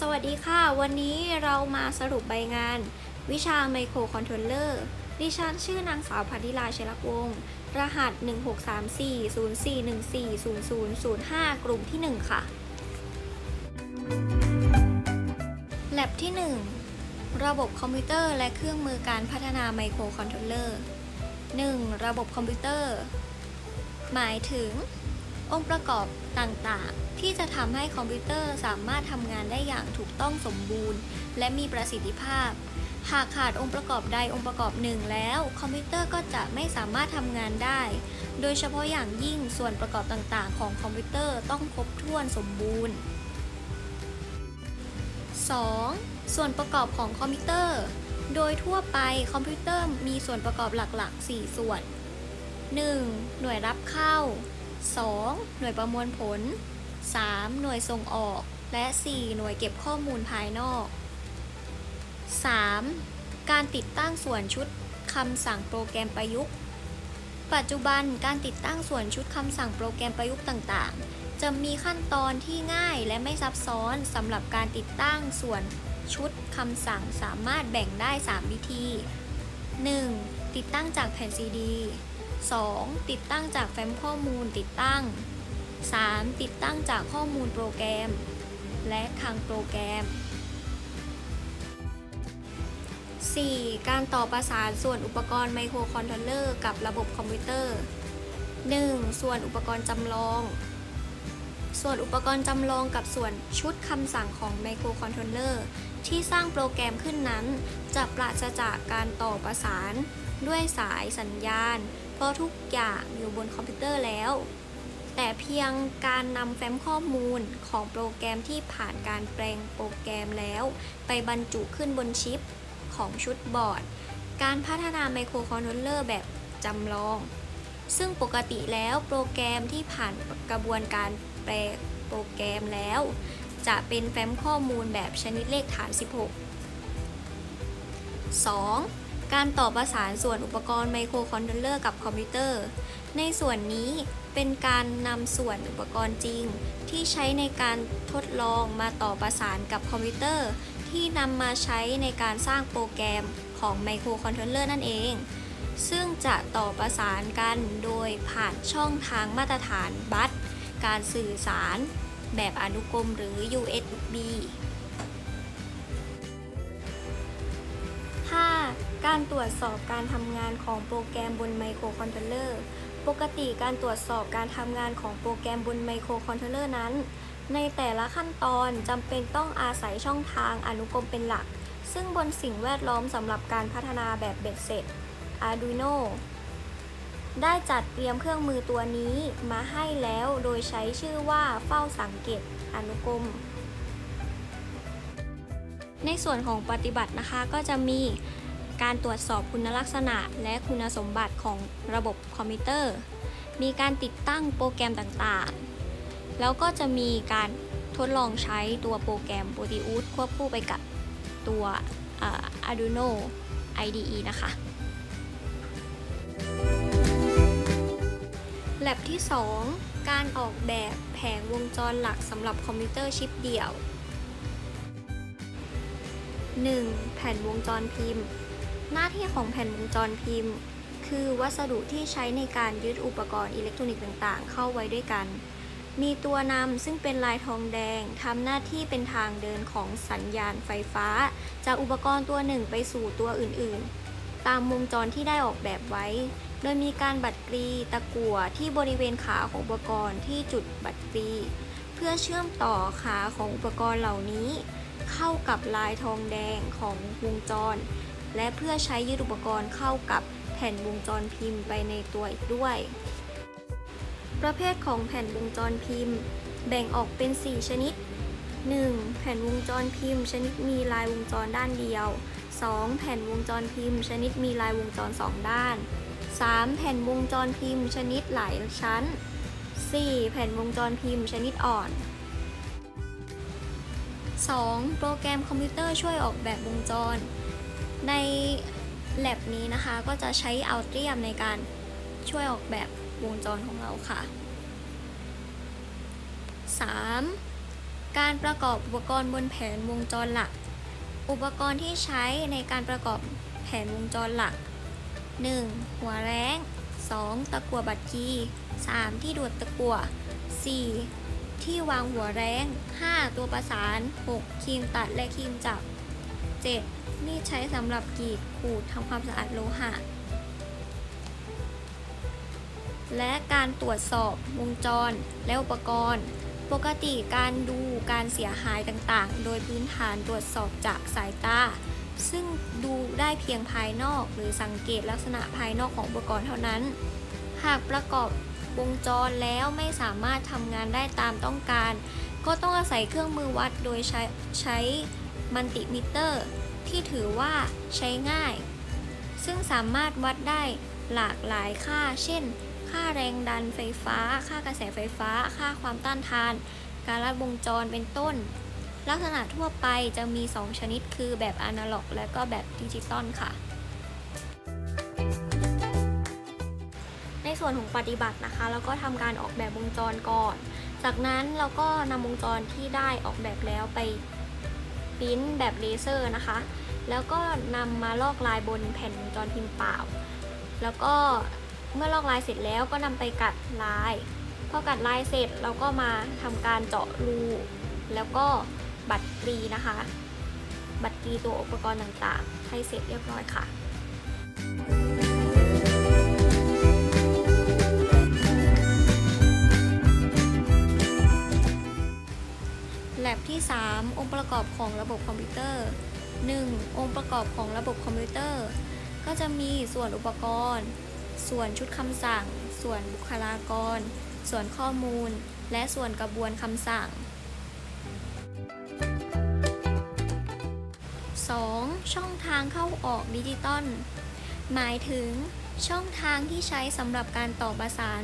สวัสดีค่ะ วันนี้เรามาสรุปใบงาน วิชาไมโครคอนโทรลเลอร์ดิฉันชื่อนางสาวพัทธิลาเชลักวงศ์รหัส 163404140005 กลุ่มที่ 1 ค่ะ แลบที่ 1 ระบบคอมพิวเตอร์และเครื่องมือการพัฒนาไมโครคอนโทรลเลอร์ 1. ระบบคอมพิวเตอร์ หมายถึง องค์ประกอบต่างๆ ที่จะทำให้คอมพิวเตอร์สามารถทำงานได้อย่างถูกต้องสมบูรณ์ และมีประสิทธิภาพ หากขาดองค์ประกอบใดองค์ประกอบหนึ่งแล้ว คอมพิวเตอร์ก็จะไม่สามารถทำงานได้ โดยเฉพาะอย่างยิ่งส่วนประกอบต่างๆ ของคอมพิวเตอร์ต้องครบถ้วนสมบูรณ์ 2. ส่วนประกอบของคอมพิวเตอร์ โดยทั่วไปคอมพิวเตอร์มีส่วนประกอบหลักๆ 4 ส่วน 1. หน่วยรับเข้า 2. หน่วยประมวลผล 3. หน่วยส่งออก และ 4. หน่วยเก็บข้อมูลภายนอก 3. การติดตั้งส่วนชุดคำสั่งโปรแกรมประยุกต์ ปัจจุบันการติดตั้งส่วนชุดคำสั่งโปรแกรมประยุกต์ต่างๆ จะมีขั้นตอนที่ง่ายและไม่ซับซ้อนสำหรับการติดตั้งส่วนชุดคำสั่งสามารถแบ่งได้ 3 วิธี 1. ติดตั้งจากแผ่นซีดี 2. ติดตั้งจากแฟ้มข้อมูลติดตั้ง 3. ติดตั้งจากข้อมูลโปรแกรม และทางโปรแกรม 4. การต่อประสานส่วนอุปกรณ์ไมโครคอนโทรลเลอร์กับระบบคอมพิวเตอร์ 1. ส่วนอุปกรณ์จำลอง ส่วนอุปกรณ์จำลองกับส่วนชุดคำสั่งของไมโครคอนโทรลเลอร์ที่สร้างโปรแกรมขึ้นนั้น จะปราศจากการต่อประสาน ด้วยสายสัญญาณ เพราะทุกอย่างอยู่บนคอมพิวเตอร์แล้ว แต่เพียงการนำแฟ้มข้อมูลของโปรแกรมที่ผ่านการแปลงโปรแกรมแล้ว ไปบรรจุขึ้นบนชิปของชุดบอร์ด การพัฒนาไมโครคอนโทรลเลอร์แบบจำลอง ซึ่งปกติแล้วโปรแกรมที่ผ่านกระบวนการแปลโปรแกรมแล้ว จะเป็นแฟ้มข้อมูลแบบชนิดเลขฐาน 16 2. การต่อประสานส่วนอุปกรณ์ไมโครคอนโทรลเลอร์กับคอมพิวเตอร์ ในส่วนนี้เป็นการนำส่วนอุปกรณ์จริง ที่ใช้ในการทดลองมาต่อประสานกับคอมพิวเตอร์ ที่นำมาใช้ในการสร้างโปรแกรมของไมโครคอนโทรลเลอร์นั่นเอง ซึ่งจะต่อประสานกันโดยผ่านช่องทางมาตรฐานบัสการสื่อสาร แบบอนุกรมหรือ USB การตรวจสอบการทำงานของโปรแกรมบนไมโครคอนโทรลเลอร์ ปกติการตรวจสอบการทำงานของโปรแกรมบนไมโครคอนโทรลเลอร์นั้น ในแต่ละขั้นตอนจำเป็นต้องอาศัยช่องทางอนุกรมเป็นหลัก ซึ่งบนสิ่งแวดล้อมสำหรับการพัฒนาแบบเบ็ดเสร็จ Arduino ได้จัดเตรียมเครื่องมือตัวนี้มาให้แล้วโดยใช้ชื่อว่าเฝ้าสังเกตอนุกรม ในส่วนของปฏิบัตินะคะก็จะมี การตรวจสอบคุณลักษณะและคุณสมบัติของระบบคอมพิวเตอร์ มีการติดตั้งโปรแกรมต่างๆ แล้วก็จะมีการทดลองใช้ตัวโปรแกรม Proteus ควบคู่ไปกับตัว Arduino IDE นะคะ แลบที่ 2 การออกแบบแผงวงจรหลักสำหรับคอมพิวเตอร์ชิปเดี่ยว 1. แผ่นวงจรพิมพ์ หน้าที่ของแผ่นวงจรพิมพ์ คือวัสดุที่ใช้ในการยึดอุปกรณ์อิเล็กทรอนิกส์ต่างๆ เข้าไว้ด้วยกัน มีตัวนำซึ่งเป็นลายทองแดงทำหน้าที่เป็นทางเดินของสัญญาณไฟฟ้า จากอุปกรณ์ตัวหนึ่งไปสู่ตัวอื่นๆ ตามวงจรที่ได้ออกแบบไว้ โดยมีการบัดกรีตะกั่วที่บริเวณขาของอุปกรณ์ที่จุดบัดกรีเพื่อเชื่อมต่อขาของอุปกรณ์เหล่านี้ เข้ากับลายทองแดงของวงจร และเพื่อใช้ยึดอุปกรณ์เข้ากับแผ่นวงจรพิมพ์ไปในตัวอีกด้วย ประเภทของแผ่นวงจรพิมพ์ แบ่งออกเป็น 4 ชนิด 1. แผ่นวงจรพิมพ์ชนิดมีลายวงจรด้านเดียว 2. แผ่นวงจรพิมพ์ ชนิดมีลายวงจร 2 ด้าน 3. แผ่นวงจรพิมพ์ ชนิดหลายชั้น 4. แผ่นวงจรพิมพ์ ชนิดอ่อน 2. โปรแกรมคอมพิวเตอร์ช่วยออกแบบวงจร ในแ a บนี้นะคะก็จะใช้อัลเทียมในการช่วยออกแบบวงจรของเราค่ะ 3. การประกอบอุปกรณ์บนแผนวงจรหลัก อุปกรณ์ที่ใช้ในการประกอบแผนวงจรหลัก 1. หัวแรง 2. ตะกั่วบัตรี 3. ที่ดูดตะกั่ว 4. ที่วางหัวแรง 5. ตัวประสาน 6. ครีมตัดและครีมจับ 7. มีดใช้สำหรับกรีดขูดทำความสะอาดโลหะ และการตรวจสอบวงจรและอุปกรณ์ ปกติการดูการเสียหายต่างๆ โดยพื้นฐานตรวจสอบจากสายตา ซึ่งดูได้เพียงภายนอกหรือสังเกตลักษณะภายนอกของอุปกรณ์เท่านั้น หากประกอบวงจรแล้วไม่สามารถทำงานได้ตามต้องการ ก็ต้องอาศัยเครื่องมือวัดโดยใช้ใช้ มัลติมิเตอร์ ที่ถือว่าใช้ง่าย ซึ่งสามารถวัดได้หลากหลายค่า เช่น ค่าแรงดันไฟฟ้า ค่ากระแสไฟฟ้า ค่าความต้านทาน การลัดวงจรเป็นต้น ลักษณะทั่วไปจะมี 2 ชนิดคือแบบอนาล็อก และก็แบบดิจิตอลค่ะ ในส่วนของปฏิบัตินะคะ เราก็ทำการออกแบบวงจรก่อน จากนั้นเราก็นำวงจรที่ได้ออกแบบแล้วไปป ริ้นแบบเลเซอร์นะคะ แล้วก็นำมาลอกลายบนแผ่นจอพิมพ์เปล่า แล้วก็เมื่อลอกลายเสร็จแล้วก็นำไปกัดลาย พอกัดลายเสร็จเราก็มาทำการเจาะรูแล้วก็บัตรกรีนะคะ บัตรกรีตัวอุปกรณ์ต่างๆ ให้เสร็จเรียบร้อยค่ะ 3 องค์ประกอบของระบบคอมพิวเตอร์ 1. องค์ประกอบของระบบคอมพิวเตอร์ ก็จะมีส่วนอุปกรณ์ ส่วนชุดคำสั่ง ส่วนบุคลากร ส่วนข้อมูล และส่วนกระบวนคำสั่ง 2. ช่องทางเข้าออกดิจิตอล หมายถึงช่องทางที่ใช้สำหรับการต่อประสาน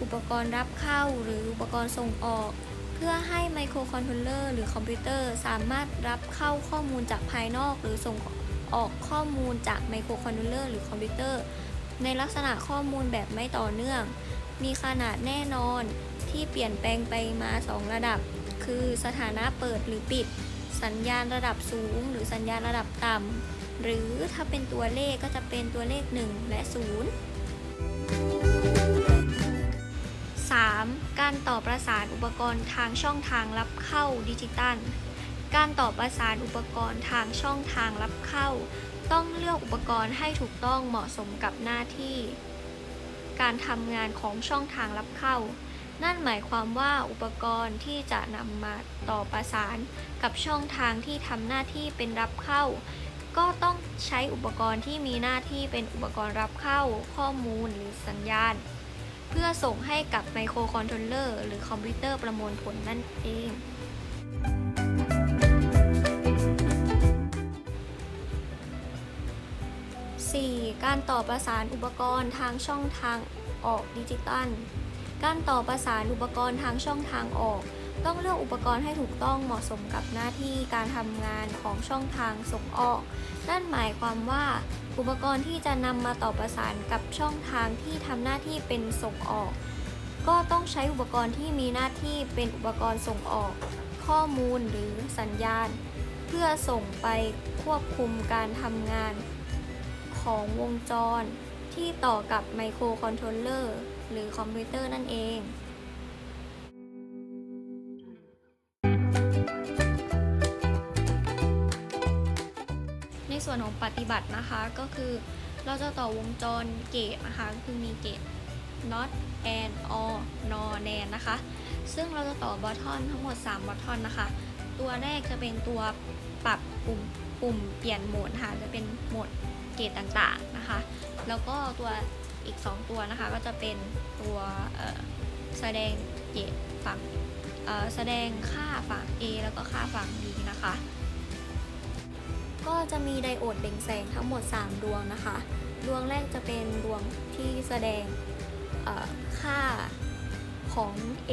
อุปกรณ์รับเข้าหรืออุปกรณ์ส่งออก เพื่อให้ไมโครคอนโทรลเลอร์หรือคอมพิวเตอร์สามารถรับเข้าข้อมูลจากภายนอก หรือส่งออกข้อมูลจากไมโครคอนโทรลเลอร์หรือคอมพิวเตอร์ ในลักษณะข้อมูลแบบไม่ต่อเนื่อง มีขนาดแน่นอนที่เปลี่ยนแปลงไปมา 2 ระดับ คือสถานะเปิดหรือปิด สัญญาณระดับสูง หรือสัญญาณระดับต่ำหรือถ้าเป็นตัวเลขก็จะเป็นตัวเลข 1 และ 0 3. การต่อประสานอุปกรณ์ทางช่องทางรับเข้าดิจิตัล การต่อประสานอุปกรณ์ทางช่องทางรับเข้า ต้องเลือกอุปกรณ์ให้ถูกต้องเหมาะสมกับหน้าที่ การทำงานของช่องทางรับเข้า นั่นหมายความว่าอุปกรณ์ที่จะนำมาต่อประสานกับช่องทางที่ทำหน้าที่เป็นรับเข้า ก็ต้องใช้อุปกรณ์ที่มีหน้าที่เป็นอุปกรณ์รับเข้า ข้อมูลหรือสัญญาณ เพื่อส่งให้กับไมโครคอนโทรลเลอร์หรือคอมพิวเตอร์ประมวลผลนั่นเอง 4. การต่อประสานอุปกรณ์ทางช่องทางออกดิจิตัล การต่อประสานอุปกรณ์ทางช่องทางออก ต้องเลือกอุปกรณ์ให้ถูกต้องเหมาะสมกับหน้าที่การทำงานของช่องทางส่งออก นั่นหมายความว่าอุปกรณ์ที่จะนำมาต่อประสานกับช่องทางที่ทำหน้าที่เป็นส่งออก ก็ต้องใช้อุปกรณ์ที่มีหน้าที่เป็นอุปกรณ์ส่งออก ข้อมูลหรือสัญญาณ เพื่อส่งไปควบคุมการทำงาน ของวงจร ที่ต่อกับไมโครคอนโทรลเลอร์หรือคอมพิวเตอร์นั่นเอง ส่วนของปฏิบัตินะคะก็คือเราจะต่อวงจรเกตนะคะคือมีเกต not and or nor nan นะคะ ซึ่งเราจะต่อบอททอนทั้งหมด3บอททอนนะคะ ตัวแรกจะเป็นตัวปรับปุ่มปุ่มเปลี่ยนโหมดค่ะจะเป็นโหมดเกตต่างๆนะคะ แล้วก็ตัวอีก 2 ตัวนะคะก็จะเป็นตัวแสดงเกตฝั่งแสดงค่าฝั่ง A แล้วก็ค่าฝั่ง B นะคะ ก็จะมีไดโอดเบ่งแสงทั้งหมด 3 ดวงนะคะ ดวงแรกจะเป็นดวงที่แสดงค่าของ A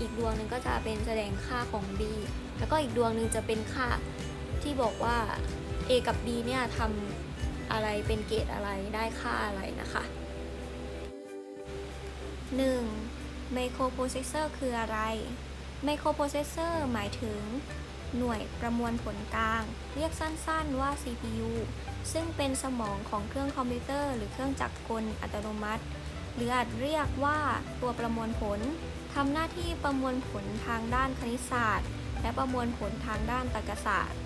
อีกดวงหนึ่งก็จะเป็นแสดงค่าของ B แล้วก็อีกดวงหนึ่งจะเป็นค่าที่บอกว่า A กับ B เนี่ยทำอะไรเป็นเกรดอะไรได้ค่าอะไรนะคะ 1. Microprocessor คืออะไร Microprocessor หมายถึง หน่วยประมวลผลกลาง เรียกสั้นๆว่า CPU ซึ่งเป็นสมองของเครื่องคอมพิวเตอร์ หรือเครื่องจักรกลอัตโนมัติ หรืออาจเรียกว่าตัวประมวลผลทำหน้าที่ประมวลผลทางด้านคณิตศาสตร์ และประมวลผลทางด้านตรรกศาสตร์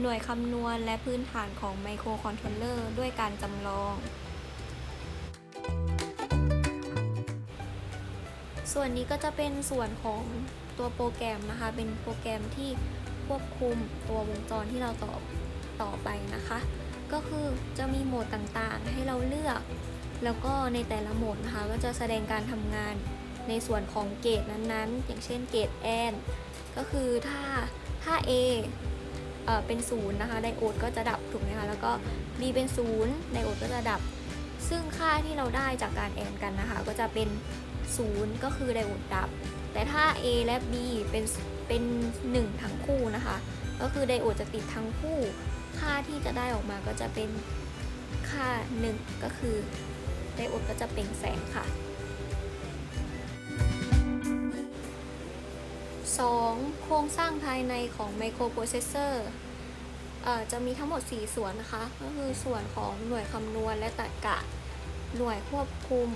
หน่วยคำนวณและพื้นฐานของไมโครคอนโทรลเลอร์ด้วยการจำลอง ส่วนนี้ก็จะเป็นส่วนของตัวโปรแกรมนะคะ เป็นโปรแกรมที่ควบคุมตัววงจรที่เราต่อต่อไปนะคะ ก็คือจะมีโหมดต่างๆ ให้เราเลือก แล้วก็ในแต่ละโหมดนะคะ ก็จะแสดงการทำงานในส่วนของเกตนั้นๆ อย่างเช่นเกตแอนก็คือถ้าถ้า A เออเป็นศูนย์นะคะไดโอดก็จะดับถูกไหมคะแล้วก็ B เป็นศูนย์ไดโอดก็จะดับ ซึ่งค่าที่เราได้จากการแอนกันนะคะก็จะเป็นศูนย์ก็คือไดโอดดับ แต่ถ้า A และ B เป็นเป็นหนึ่งทั้งคู่นะคะ ก็คือไดโอดจะติดทั้งคู่ ค่าที่จะได้ออกมาก็จะเป็นค่า 1 ก็คือไดโอดก็จะเปล่งแสงค่ะ 2. โครงสร้างภายในของไมโครโปรเซสเซอร์จะมีทั้งหมด 4 ส่วนนะคะ ก็คือส่วนของหน่วยคำนวณและตรรกะ หน่วยควบคุม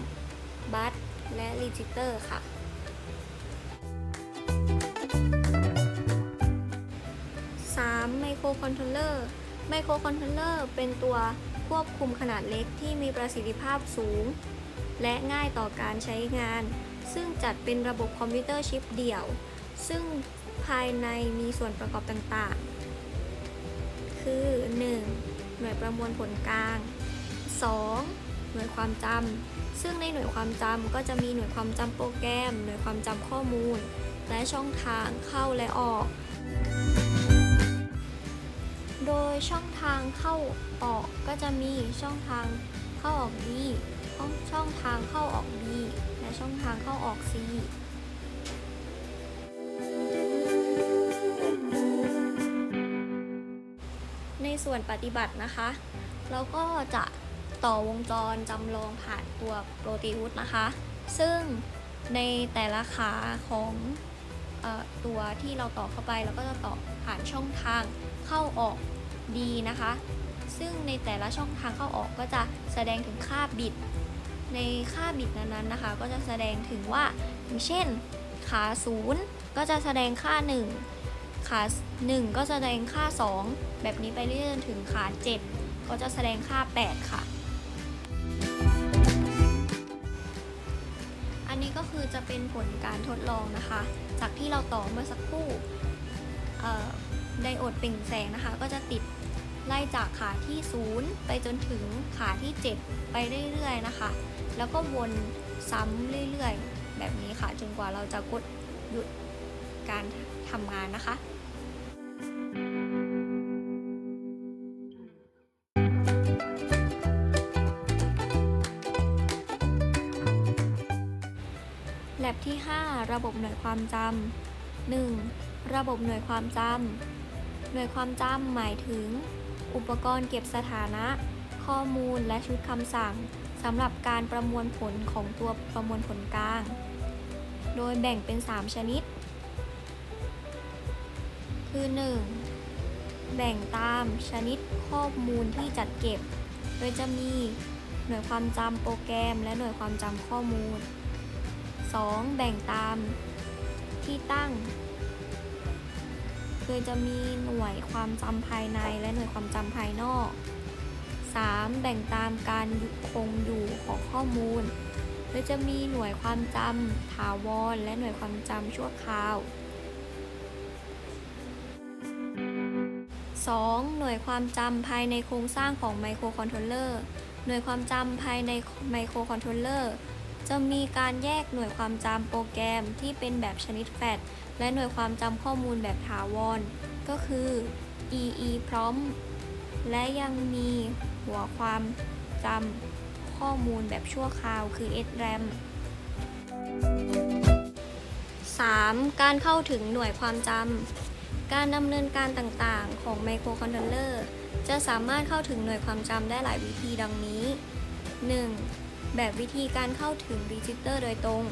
บัสและรีจิสเตอร์ค่ะ 3. ไมโครคอนโทรลเลอร์ ไมโครคอนโทรลเลอร์เป็นตัวควบคุมขนาดเล็กที่มีประสิทธิภาพสูง และง่ายต่อการใช้งาน ซึ่งจัดเป็นระบบคอมพิวเตอร์ชิปเดี่ยว ซึ่งภายในมีส่วนประกอบต่างๆ คือ 1. หน่วยประมวลผลกลาง 2. หน่วยความจำ ซึ่งในหน่วยความจำก็จะมีหน่วยความจำโปรแกรม หน่วยความจำข้อมูล และช่องทางเข้าและออก โดยช่องทางเข้าออกก็จะมีช่องทางเข้าออก B ช่องช่องทางเข้าออก B และช่องทางเข้าออก C ส่วนปฏิบัตินะคะ เราก็จะต่อวงจรจำลองผ่านตัวโปรตีอุสนะคะ ซึ่งในแต่ละขาของออตัวที่เราต่อเข้าไปเราก็จะต่อผ่านช่องทางเข้าออก D นะคะ ซึ่งในแต่ละช่องทางเข้าออกก็จะแสดงถึงค่าบิตในค่าบิตนั้นๆนะคะ ก็จะแสดงถึงว่าอย่างเช่นขา0ก็จะแสดงค่า 1 ขา1 ก็แสดงค่า 2 แบบนี้ไปเรื่อยจนถึงขา 7 ก็จะแสดงค่า 8 ค่ะ อันนี้ก็คือจะเป็นผลการทดลองนะคะ จากที่เราต่อเมื่อสักครู่ไดโอดเปล่งแสงนะคะ ก็จะติดไล่จากขาที่ 0 ไปจนถึงขาที่ 7 ไปเรื่อยๆนะคะ แล้วก็วนซ้ำเรื่อยๆ แบบนี้ค่ะ จนกว่าเราจะกดหยุดการทำงานนะคะ ลบที่ 5 ระบบหน่วยความจำ 1. ระบบหน่วยความจำ หน่วยความจำหมายถึง อุปกรณ์เก็บสถานะ ข้อมูลและชุดคำสั่งสำหรับการประมวลผลของตัวประมวลผลกลาง โดยแบ่งเป็น 3 ชนิด คือ 1. แบ่งตามชนิดข้อมูลที่จัดเก็บ โดยจะมีหน่วยความจำโปรแกรม และหน่วยความจำข้อมูล 2. แบ่งตามที่ตั้งโดยจะมีหน่วยความจำภายในและหน่วยความจำภายนอก 3. แบ่งตามการคงอยู่ของข้อมูลโดยจะมีหน่วยความจำถาวร และหน่วยความจำชั่วคราว 2. หน่วยความจำภายในโครงสร้างของไมโครคอนโทรลเลอร์ หน่วยความจำภายในไมโครคอนโทรลเลอร์ จะมีการแยกหน่วยความจำโปรแกรมที่เป็นแบบชนิดแฟลชและหน่วยความจำข้อมูลแบบถาวร ก็คือ EEPROM และยังมีหัวความจำข้อมูลแบบชั่วคราวคือ SRAM 3. การเข้าถึงหน่วยความจำ การดำเนินการต่างๆ ของไมโครคอนโทรลเลอร์จะสามารถเข้าถึงหน่วยความจำได้หลายวิธีดังนี้ 1. แบบวิธีการเข้าถึงรีจิสเตอร์โดยตรง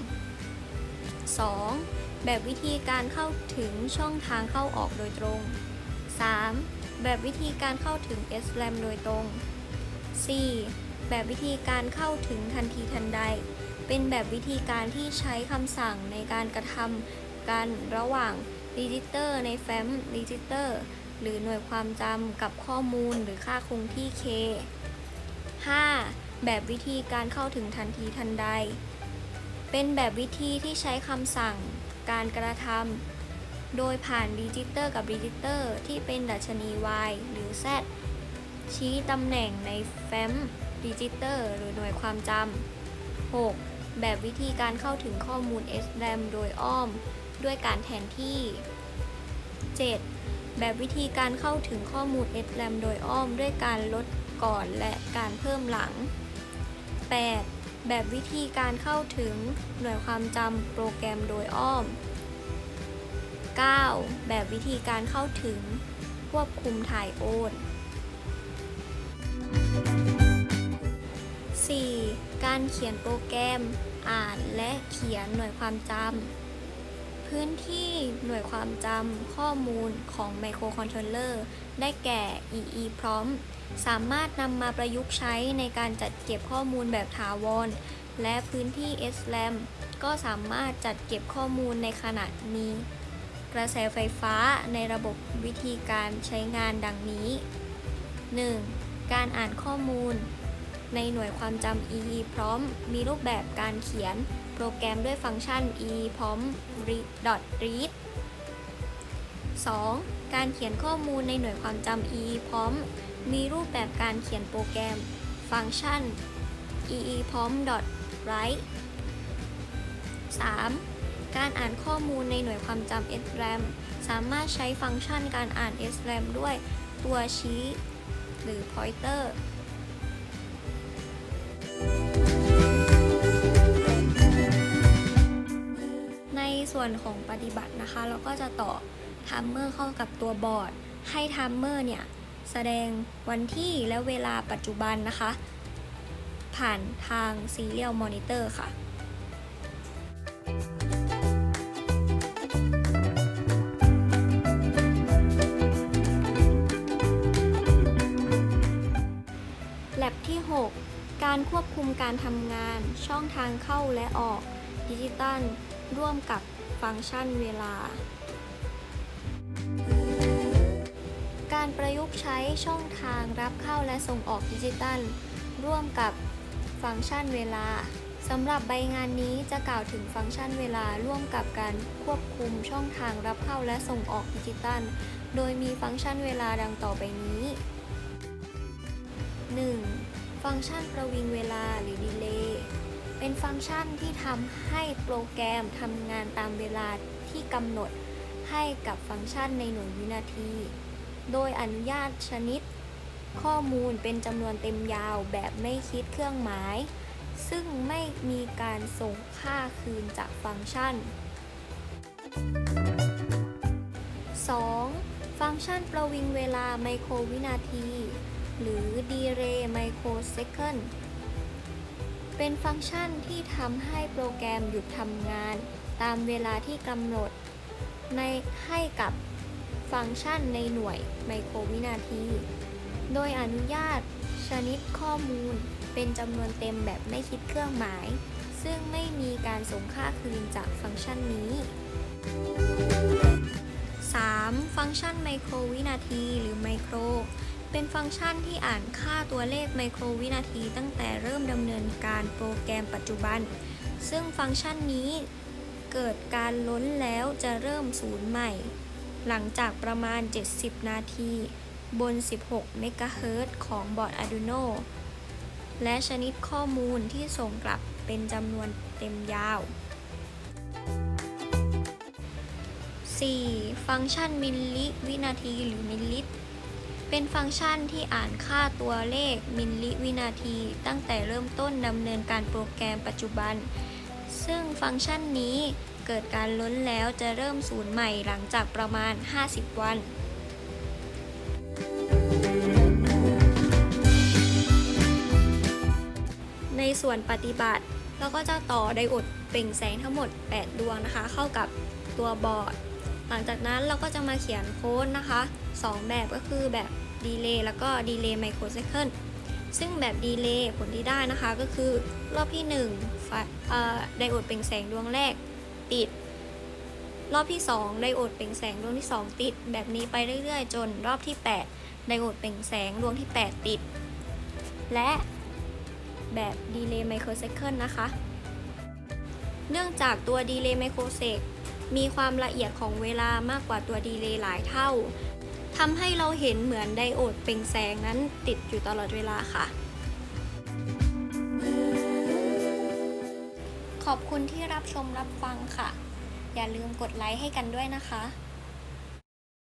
2. แบบวิธีการเข้าถึงช่องทางเข้าออกโดยตรง 3. แบบวิธีการเข้าถึง SRAM โดยตรง 4. แบบวิธีการเข้าถึงทันทีทันใด เป็นแบบวิธีการที่ใช้คำสั่งในการกระทำกันระหว่างรีจิสเตอร์ในแฟ้มรีจิสเตอร์หรือหน่วยความจำกับข้อมูลหรือค่าคงที่ K 5. แบบวิธีการเข้าถึงทันทีทันใด เป็นแบบวิธีที่ใช้คำสั่ง การกระทำโดยผ่านรีจิเตอร์กับรีจิเตอร์ที่เป็นดัชนี y หรือ z ชี้ตำแหน่งในแฟ้มรีจิเตอร์หรือหน่วยความจำ 6. แบบวิธีการเข้าถึงข้อมูล SRAM โดยอ้อม ด้วยการแทนที่ 7. แบบวิธีการเข้าถึงข้อมูล SRAM โดยอ้อม ด้วยการลดก่อนและการเพิ่มหลัง 8. แบบวิธีการเข้าถึงหน่วยความจำโปรแกรมโดยอ้อม 9. แบบวิธีการเข้าถึง ควบคุมถ่ายโอน 4. การเขียนโปรแกรม อ่านและเขียนหน่วยความจำ พื้นที่หน่วยความจำข้อมูลของไมโครคอนโทรลเลอร์ได้แก่ EEPROM สามารถนำมาประยุกต์ใช้ในการจัดเก็บข้อมูลแบบถาวร และพื้นที่ SRAM ก็สามารถจัดเก็บข้อมูลในขณะมีกระแสไฟฟ้าในระบบวิธีการใช้งานดังนี้ 1. การอ่านข้อมูล ในหน่วยความจำ EEPROM มีรูปแบบการเขียน โปรแกรมด้วยฟังก์ชัน EEPROM read 2. การเขียนข้อมูลในหน่วยความจำ EEPROM มี มีรูปแบบการเขียนโปรแกรม ฟังก์ชัน EEPROM write 3. การอ่านข้อมูลในหน่วยความจำ SRAM สามารถใช้ฟังก์ชันการอ่าน SRAM ด้วยตัวชี้ หรือ pointer ในส่วนของปฏิบัตินะคะ เราก็จะต่อทัมเมอร์เข้ากับตัวบอร์ด ให้ทัมเมอร์เนี่ย แสดงวันที่และเวลาปัจจุบันนะคะ ผ่านทาง Serial Monitor ค่ะแลบที่ 6 การควบคุมการทำงาน ช่องทางเข้าและออกดิจิตัล ร่วมกับฟังก์ชันเวลา การประยุกต์ใช้ช่องทางรับเข้าและส่งออกดิจิตัล ร่วมกับฟังก์ชันเวลาสำหรับใบงานนี้จะกล่าวถึงฟังก์ชันเวลาร่วมกับการควบคุมช่องทางรับเข้าและส่งออกดิจิตัล โดยมีฟังก์ชันเวลาดังต่อไปนี้ 1. ฟังก์ชันประวิงเวลาหรือ Delay เป็นฟังก์ชันที่ทำให้โปรแกรมทำงานตามเวลาที่กำหนดให้กับฟังก์ชันในหน่วยวินาที โดยอนุญาตชนิด ข้อมูลเป็นจำนวนเต็มยาวแบบไม่คิดเครื่องหมาย ซึ่งไม่มีการส่งค่าคืนจากฟังก์ชัน 2. ฟังก์ชันประวิงเวลาไมโครวินาที หรือ Delay Microsecond เป็นฟังก์ชันที่ทำให้โปรแกรมหยุดทำงาน ตามเวลาที่กำหนด ในให้กับ ฟังก์ชันในหน่วยไมโครวินาที โดยอนุญาตชนิดข้อมูลเป็นจำนวนเต็มแบบไม่คิดเครื่องหมาย ซึ่งไม่มีการส่งค่าคืนจากฟังก์ชันนี้ 3. ฟังก์ชันไมโครวินาที หรือไมโคร เป็นฟังก์ชันที่อ่านค่าตัวเลขไมโครวินาทีตั้งแต่เริ่มดำเนินการโปรแกรมปัจจุบัน ซึ่งฟังก์ชันนี้เกิดการล้นแล้วจะเริ่มศูนย์ใหม่ หลังจากประมาณ 70 นาที บน 16 เมกะเฮิรตซ์ของบอร์ด Arduino และชนิดข้อมูลที่ส่งกลับเป็นจำนวนเต็มยาว 4. ฟังก์ชันมิลลิวินาทีหรือมิลลิตเป็นฟังก์ชันที่อ่านค่าตัวเลขมิลลิวินาที ตั้งแต่เริ่มต้นดำเนินการโปรแกรมปัจจุบัน ซึ่งฟังก์ชันนี้ เกิดการล้นแล้วจะเริ่มศูนย์ใหม่หลังจากประมาณ 50 วันในส่วนปฏิบัติเราก็จะต่อไดโอดเปล่งแสงทั้งหมด 8 ดวงนะคะ เข้ากับตัวบอร์ด หลังจากนั้นเราก็จะมาเขียนโค้ดนะคะ 2 แบบก็คือแบบดีเลย์แล้วก็ดีเลย์ไมโครเซคันซึ่งแบบดีเลย์ผลที่ได้นะคะก็คือรอบที่1ไฟเอ่อไดโอดเปล่งแสงดวงแรก ติด รอบที่ 2 ไดโอดเปล่งแสงดวงที่ 2 ติด แบบนี้ไปเรื่อยๆ จนรอบที่ 8 ไดโอดเปล่งแสงดวงที่ 8 ติด และแบบดีเลย์ไมโครเซคันนะคะ เนื่องจากตัวดีเลย์ไมโครเซกมีความละเอียดของเวลามากกว่าตัวดีเลย์หลายเท่าทำให้เราเห็นเหมือนไดโอดเปล่งแสงนั้นติดอยู่ตลอดเวลาค่ะ ขอบคุณที่รับชมรับฟังค่ะ อย่าลืมกดไลค์ให้กันด้วยนะคะ